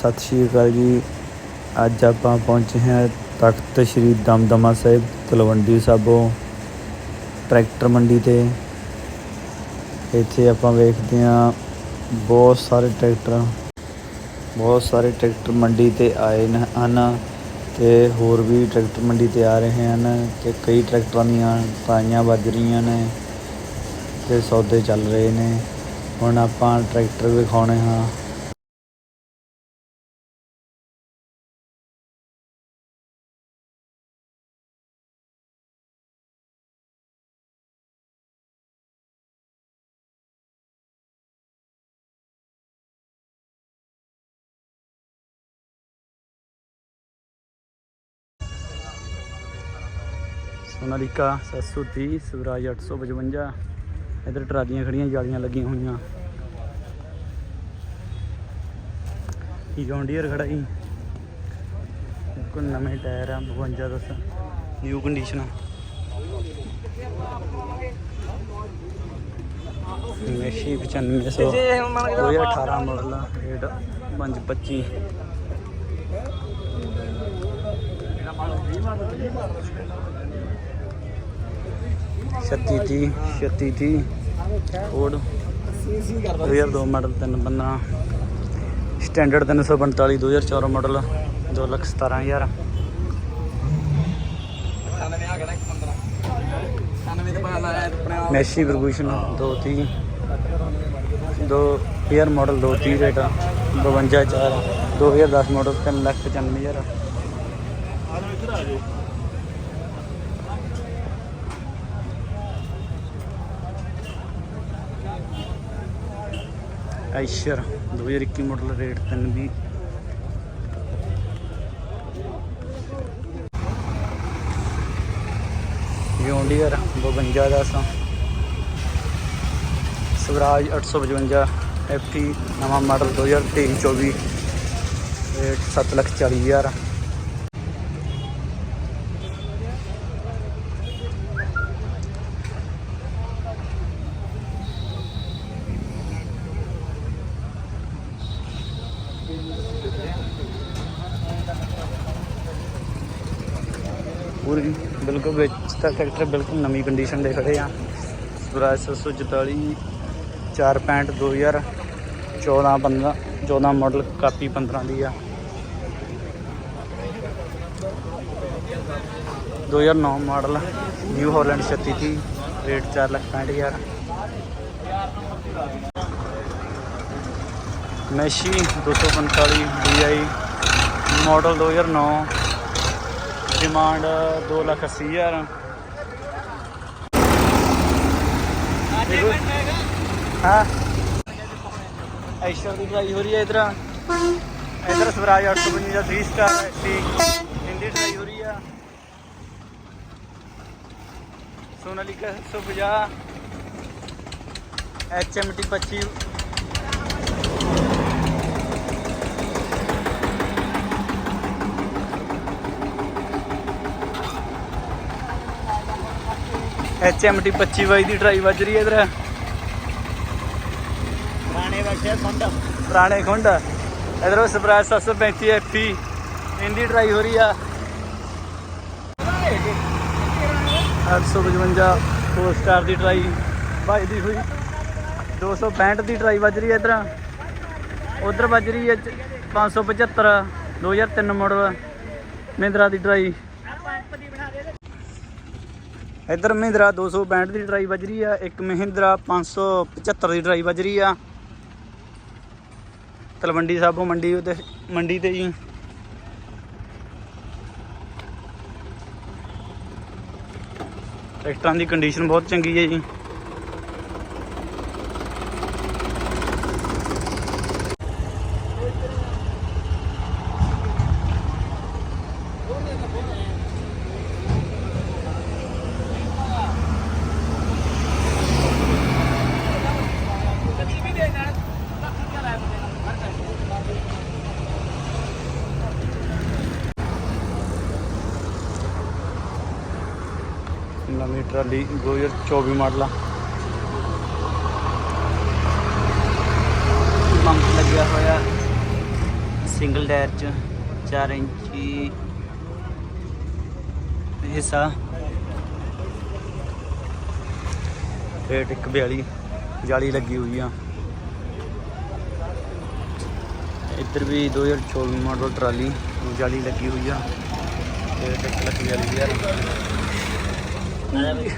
ਸਤਿ ਸ਼੍ਰੀ ਅਕਾਲ ਜੀ। ਅੱਜ ਆਪਾਂ ਪਹੁੰਚੇ ਹਾਂ ਤਖਤ ਸ੍ਰੀ ਦਮਦਮਾ ਸਾਹਿਬ ਤਲਵੰਡੀ ਸਾਬੋ ਟਰੈਕਟਰ ਮੰਡੀ ਤੇ। ਇੱਥੇ ਆਪਾਂ ਵੇਖਦੇ ਹਾਂ ਬਹੁਤ ਸਾਰੇ ਟਰੈਕਟਰ, ਬਹੁਤ ਸਾਰੇ ਟਰੈਕਟਰ ਮੰਡੀ ਤੇ ਆਏ ਹਨ ਤੇ ਹੋਰ ਵੀ ਟਰੈਕਟਰ ਮੰਡੀ ਤੇ ਆ ਰਹੇ ਹਨ ਤੇ ਕਈ ਟਰੈਕਟਰਾਂ ਦੀਆਂ ਟਰਾਈਆਂ ਵੱਜ ਰਹੀਆਂ ਨੇ ਤੇ ਸੌਦੇ ਚੱਲ ਰਹੇ ਨੇ। ਹੁਣ ਆਪਾਂ ਟਰੈਕਟਰ ਵਿਖਾਉਣੇ ਹਾਂ। ਸੋਨਾਲੀਕਾ 730 ਸਵਰਾਜ 855 ਇਧਰ ਟਰਾਲੀਆਂ ਖੜੀਆਂ ਜਾਲੀਆਂ ਲੱਗੀਆਂ ਹੋਈਆਂ। ਜੌਨ ਡੀਅਰ ਖੜਾ ਜੀ ਕੋ ਨਵੇਂ ਟਾਇਰ ਆ 52 ਦਸ। ਨਿਊ ਕੰਡੀਸ਼ਨ ਮੈਸ਼ੀ 9500 2018 ਮਾਡਲ ਆ ਰੇਟ 525 ਛੱਤੀ ਤੀਹ ਛੱਤੀ ਤੀਹ। ਕੋਡ 2002 model 315 standard 345 2014 model 2 lakh 17000 Massey Ferguson 230 2000 model 230 rate 52 ਚਾਰ 2010 model 3 lakh 95000 Eicher 2021 model rate 320 John Deere 52 ਦਾ ਸੌ। ਸਵਰਾਜ 855 ਐਫਟੀ ਨਵਾਂ ਮਾਡਲ 2023 24 ਰੇਟ 7 ਲੱਖ 40 ਹਜ਼ਾਰ। ਪੂਰੀ। ਬਿਲਕੁਲ ਵਿੱਚ ਤਾਂ ਟਰੈਕਟਰ ਬਿਲਕੁਲ ਨਵੀਂ ਕੰਡੀਸ਼ਨ ਦੇ ਖੜੇ ਆ। ਸਵਰਾਜ 744 465 2014 15 14 ਮਾਡਲ ਕਾਪੀ 15 ਦੀ ਆ। 2009 model new Holland 3630 rate 4 lakh 65000 Massey 245 DI model 2009 demand 2 lakh 80 ਹਜ਼ਾਰ। ਹਾਂ? ਐਸ਼ਰ ਦੀ ਟਰਾਈ ਹੋ ਰਹੀ ਹੈ ਇਧਰ। ਇਧਰ ਸਵਰਾਜ 855 ਦਾ 3 ਸਟਾਰ ਐਸੀ ਹਿੰਦੀ ਟਰਾਈ ਹੋ ਰਹੀ ਆ ਸੋਨਾਲੀਕਾ 150 HMT 25 HMT 25 ਬਾਈ ਦੀ ਟਰਾਈ ਵੱਜ ਰਹੀ ਹੈ ਇਧਰ। ਪੁਰਾਣੇ ਵਰਸੇ ਖੁੰਡ। ਪੁਰਾਣੇ ਖੁੰਡ। ਇਧਰੋਂ ਸਪਰਾਈਜ਼ 735 ਐਫੀ ਇੰਦੀ ਟਰਾਈ ਹੋ ਰਹੀ ਆ। 855 4 ਸਟਾਰ ਦੀ ਟਰਾਈ ਵੱਜਦੀ ਹੋਈ। 265 ਦੀ ਟਰਾਈ ਵੱਜ ਰਹੀ ਹੈ ਇਧਰ। ਉਧਰ ਵੱਜ ਰਹੀ ਹੈ ਚ- 575 2003 ਮਾਡਲ ਮਹਿੰਦਰਾ ਦੀ ਟਰਾਈ ਇੱਧਰ ਮਹਿੰਦਰਾ 262 ਦੀ ਟਰਾਈ ਵੱਜ ਰਹੀ ਆ, ਇੱਕ ਮਹਿੰਦਰਾ 575 ਦੀ ਟਰਾਈ ਵੱਜ ਰਹੀ ਆ। ਤਲਵੰਡੀ ਸਾਬੋ ਮੰਡੀ ਉਤੇ, ਮੰਡੀ ਤੇ ਜੀ। ਟਰੈਕਟਰਾਂ ਦੀ ਕੰਡੀਸ਼ਨ ਬਹੁਤ ਚੰਗੀ ਹੈ ਜੀ। ਨਵੀਂ ਟਰਾਲੀ 2024 ਮਾਡਲ ਆ। ਪੰਪ ਲੱਗਿਆ ਹੋਇਆ। ਸਿੰਗਲ ਟਾਇਰ ਚ 4 ਇੰਚੀ ਹਿੱਸਾ। ਰੇਟ 142 ਜਾਲੀ ਲੱਗੀ ਹੋਈ ਆ। ਇੱਧਰ ਵੀ 2024 ਮਾਡਲ ਟਰਾਲੀ ਜਾਲੀ ਲੱਗੀ ਹੋਈ ਆ। ਰੇਟ 1 ਲੱਖ 42000 ਆਇਆ ਬਈ